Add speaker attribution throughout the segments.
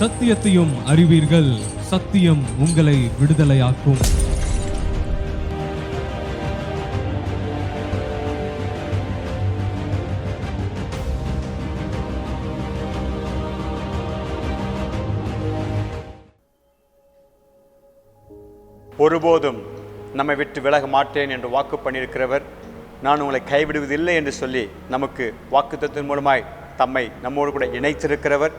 Speaker 1: சத்தியத்தையும் அறிவீர்கள். சத்தியம் உங்களை விடுதலையாக்கும்.
Speaker 2: ஒருபோதும் நம்மை விட்டு விலக மாட்டேன் என்று வாக்கு பண்ணியிருக்கிறவர் நான் உங்களை கைவிடுவதில்லை என்று சொல்லி நமக்கு வாக்குத்தத்தின் மூலமாய் தம்மை நம்மோடு கூட இணைத்திருக்கிறவர்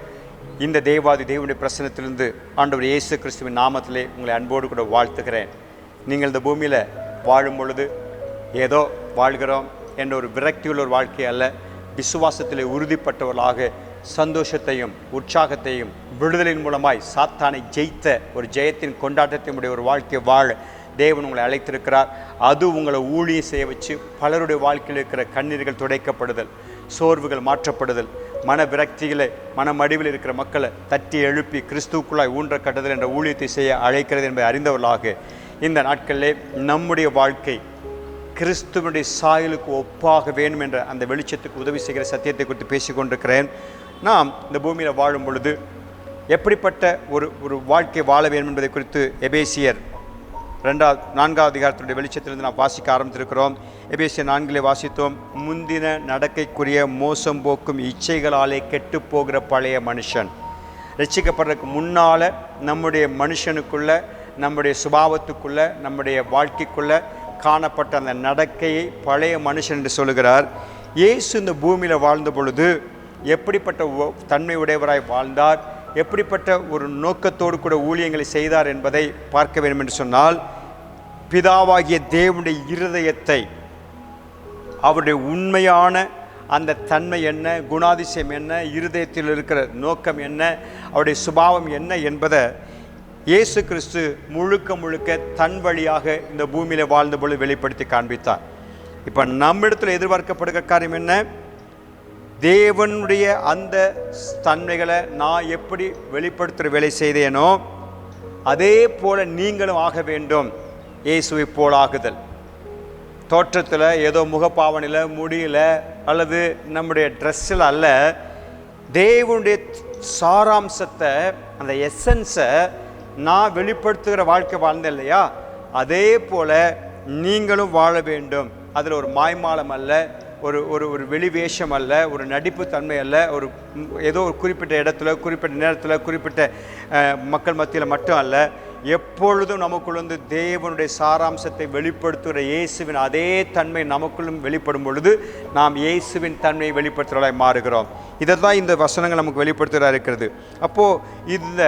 Speaker 2: இந்த தேவாதி தேவனுடைய பிரசனத்திலிருந்து ஆண்டவர் இயேசு கிறிஸ்துவின் நாமத்திலே உங்களை அன்போடு கூட வாழ்த்துகிறேன். நீங்கள் இந்த பூமியில் வாழும் பொழுது ஏதோ வாழ்கிறோம் என்ற ஒரு விரக்தியுள்ள ஒரு வாழ்க்கை அல்ல. விசுவாசத்தில் உறுதிப்பட்டவர்களாக சந்தோஷத்தையும் உற்சாகத்தையும் விடுதலின் மூலமாய் சாத்தானை ஜெயித்த ஒரு ஜெயத்தின் கொண்டாட்டத்தினுடைய ஒரு வாழ்க்கை வாழ தேவன் உங்களை அழைத்திருக்கிறார். அது உங்களை ஊழிய செய்ய வச்சு பலருடைய வாழ்க்கையில் இருக்கிற கண்ணீர்கள் துடைக்கப்படுதல் சோர்வுகள் மாற்றப்படுதல் மன விரக்திகளை மனமடிவில் இருக்கிற மக்களை தட்டி எழுப்பி கிறிஸ்துவுக்குள்ளாய் ஊன்ற கட்டுதல் என்ற ஊழியத்தை செய்ய அழைக்கிறது என்பதை அறிந்தவர்களாக இந்த நாட்களிலே நம்முடைய வாழ்க்கை கிறிஸ்துவனுடைய சாயலுக்கு ஒப்பாக வேணும் என்ற அந்த வெளிச்சத்துக்கு உதவி செய்கிற சத்தியத்தை குறித்து பேசிக்கொண்டிருக்கிறேன். நாம் இந்த பூமியில் வாழும் பொழுது எப்படிப்பட்ட ஒரு ஒரு வாழ்க்கை வாழ வேண்டும் என்பதை குறித்து எபேசியர் ரெண்டாவது நான்காவது அதிகாரத்தினுடைய வெளிச்சத்திலிருந்து நாம் வாசிக்க ஆரம்பித்திருக்கிறோம். எபேசியர் நான்கிலே வாசித்தோம் முந்தின நடக்கைக்குரிய மோசம் போக்கும் இச்சைகளாலே கெட்டு போகிற பழைய மனுஷன். ரட்சிக்கப்படுறதுக்கு முன்னால் நம்முடைய மனுஷனுக்குள்ள நம்முடைய சுபாவத்துக்குள்ள நம்முடைய வாழ்க்கைக்குள்ள காணப்பட்ட அந்த நடக்கையை பழைய மனுஷன் என்று சொல்லுகிறார். இயேசு இந்த பூமியில் வாழ்ந்த பொழுது எப்படிப்பட்ட தன்மை உடையவராய் வாழ்ந்தார்? எப்படிப்பட்ட ஒரு நோக்கத்தோடு கூட ஊழியங்களை செய்தார் என்பதை பார்க்க வேண்டும் என்று சொன்னால் பிதாவாகிய தேவனுடைய இருதயத்தை அவருடைய உண்மையான அந்த தன்மை என்ன குணாதிசயம் என்ன இருதயத்தில் இருக்கிற நோக்கம் என்ன அவருடைய சுபாவம் என்ன என்பதை இயேசு கிறிஸ்து முழுக்க முழுக்க தன் வழியாக இந்த பூமியில் வாழ்ந்தபொழுது வெளிப்படுத்தி காண்பித்தார். இப்போ நம்மிடத்தில் எதிர்பார்க்கப்படுகிற காரியம் என்ன? தேவனுடைய அந்த தன்மைகளை நான் எப்படி வெளிப்படுத்துகிற வேலை செய்தேனோ அதே போல் நீங்களும் ஆக வேண்டும். இயேசுவை போல் ஆகுதல் தோற்றத்தில் ஏதோ முகப்பாவனையில் முடியல அல்லது நம்முடைய ட்ரெஸ்ஸில் அல்ல தேவனுடைய சாராம்சத்தை அந்த எசன்ஸை நான் வெளிப்படுத்துகிற வாழ்க்கை வாழ்ந்தேன் இல்லையா? அதே போல் நீங்களும் வாழ வேண்டும். அதில் ஒரு மாய்மாலம் அல்ல ஒரு ஒரு ஒரு வெளிவேஷம் அல்ல ஒரு நடிப்பு தன்மை அல்ல ஒரு ஏதோ ஒரு குறிப்பிட்ட இடத்துல குறிப்பிட்ட நேரத்தில் குறிப்பிட்ட மக்கள் மத்தியில் மட்டும் அல்ல. எப்பொழுதும் நமக்குள்ளிருந்து தேவனுடைய சாராம்சத்தை வெளிப்படுத்துகிற இயேசுவின் அதே தன்மை நமக்குள்ளும் வெளிப்படும் பொழுது நாம் இயேசுவின் தன்மையை வெளிப்படுத்துகிறவர்களாய் மாறுகிறோம். இதை தான் இந்த வசனங்கள் நமக்கு வெளிப்படுத்துகிறா இருக்கிறது. அப்போது இந்த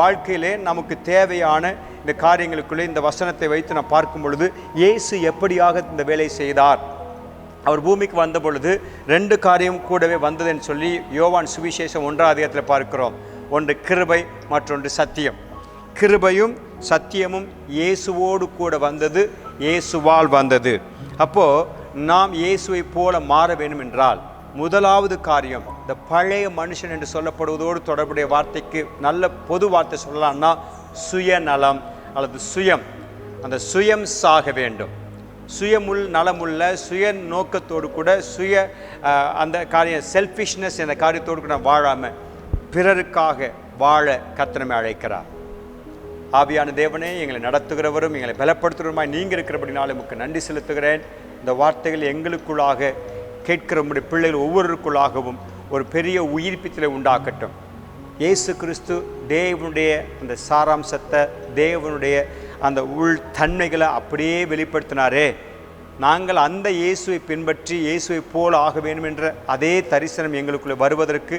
Speaker 2: வாழ்க்கையிலே நமக்கு தேவையான இந்த காரியங்களுக்குள்ளே இந்த வசனத்தை வைத்து நான் பார்க்கும் பொழுது இயேசு எப்படியாக இந்த வேலை செய்தார்? அவர் பூமிக்கு வந்த பொழுது ரெண்டு காரியம் கூடவே வந்ததுன்னு சொல்லி யோவான் சுவிசேஷம் ஒன்றாம் அதிகாரத்தில் பார்க்கிறோம். ஒன்று கிருபை மற்றொன்று சத்தியம். கிருபையும் சத்தியமும் இயேசுவோடு கூட வந்தது இயேசுவால் வந்தது. அப்போது நாம் இயேசுவை போல மாற வேண்டும் என்றால் முதலாவது காரியம் இந்த பழைய மனுஷன் என்று சொல்லப்படுவதோடு தொடர்புடைய வார்த்தைக்கு நல்ல பொது வார்த்தை சொல்லலாம்னா சுயநலம் அல்லது சுயம். அந்த சுயம் சாக வேண்டும். சுயமுள் நலமுள்ள சுய நோக்கத்தோடு கூட சுய அந்த காரியம் செல்ஃபிஷ்னஸ் என்ற காரியத்தோடு கூட வாழாமல் பிறருக்காக வாழ கத்தனமே அழைக்கிறார். ஆவியான தேவனே எங்களை நடத்துகிறவரும் எங்களை பலப்படுத்துகிறவருமாய் நீங்கள் இருக்கிறபடினாலும் உங்களுக்கு நன்றி செலுத்துகிறேன். இந்த வார்த்தைகள் எங்களுக்குள்ளாக கேட்கிற உம்முடைய பிள்ளைகள் ஒவ்வொருக்குள்ளாகவும் ஒரு பெரிய உயிர்ப்பித்தலை உண்டாக்கட்டும். இயேசு கிறிஸ்து தேவனுடைய அந்த சாராம்சத்தை தேவனுடைய அந்த உள் தன்மைகளை அப்படியே வெளிப்படுத்தினாரே. நாங்கள் அந்த இயேசுவை பின்பற்றி இயேசுவை போல ஆக வேண்டும் என்ற அதே தரிசனம் எங்களுக்குள்ளே வருவதற்கு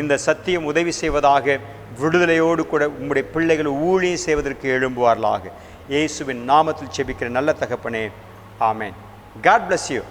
Speaker 2: இந்த சத்தியம் உதவி செய்வதாக விடுதலையோடு கூட உங்களுடைய பிள்ளைகள் ஊழியம் செய்வதற்கு எழும்புவார்களாக. இயேசுவின் நாமத்தில் செபிக்கிற நல்ல தகப்பனே ஆமேன். God bless you